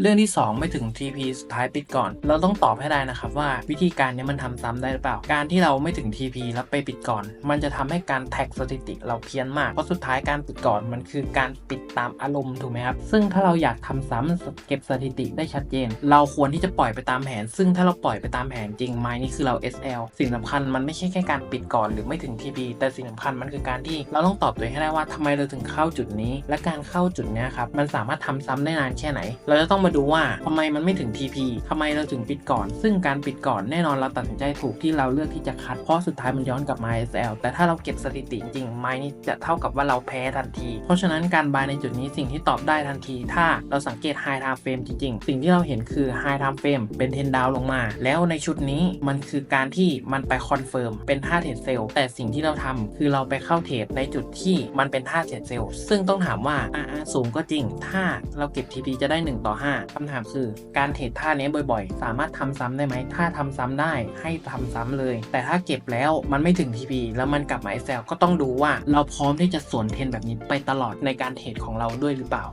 เรื่องที่ 2 ไม่ถึง TP สุดท้ายปิดก่อน เราต้องตอบให้ได้นะครับว่าวิธีการนี้มันทำซ้ำได้หรือเปล่า การที่เราไม่ถึง TP แล้วไปปิดก่อน มันจะทำให้การแท็กสถิติเราเพี้ยนมาก เพราะสุดท้ายการปิดก่อนมันคือการปิดตามอารมณ์ถูกไหมครับ ซึ่งถ้าเราอยากทำซ้ำเก็บสถิติได้ชัดเจน เราควรที่จะปล่อยไปตามแผน ซึ่งถ้าเราปล่อยไปตามแผนจริงไม้นี่คือเรา SL สิ่งสำคัญมันไม่ใช่แค่การปิดก่อนหรือไม่ถึง TP แต่สิ่งสำคัญมันคือการที่เราต้องตอบตัวเองให้ได้ว่าทำไมเราถึงเข้าจุดนี้ และการเข้าจุดนี้ครับมันสามารถทำซ้ำได้นานแค่ไหน เราจะต้องมาดูว่าทำไมมันไม่ถึง TP ทำไมเราถึงปิดก่อน ซึ่งการปิดก่อนแน่นอนเราตัดสินใจถูกที่เราเลือกที่จะคัดเพราะสุดท้ายมันย้อนกลับมา SL แต่ถ้าเราเก็บสถิติจริงไม้นี่จะเท่ากับว่าเราแพ้ทันที เพราะฉะนั้นการบายในจุดนี้สิ่งที่ตอบได้ทันที ถ้าเราสังเกต High Time Frame จริงๆ สิ่งที่เราเห็นคือ High Time Frame เป็นเทนดาวลงมา แล้วในชุดนี้มันคือการที่มันไปคอนเฟิร์มเป็นท่าเทรดเซลล์แต่สิ่งที่เราทำคือเราไปเข้าเทรดในจุดที่มันเป็นท่าเทรดเซลล์ซึ่งต้องถามว่าอ่าสูงก็จริง ถ้าเราเก็บ TP จะได้ 1 ต่อ 5คำถามคือการเทรดท่านี้บ่อยๆ สามารถทำซ้ำได้ไหม ถ้าทำซ้ำได้ให้ทำซ้ำเลย แต่ถ้าเก็บแล้วมันไม่ถึง TP แล้วมันกลับมา SL ก็ต้องดูว่าเราพร้อมที่จะสวนเทรนแบบนี้ไปตลอดในการเทรดของเราด้วยหรือเปล่า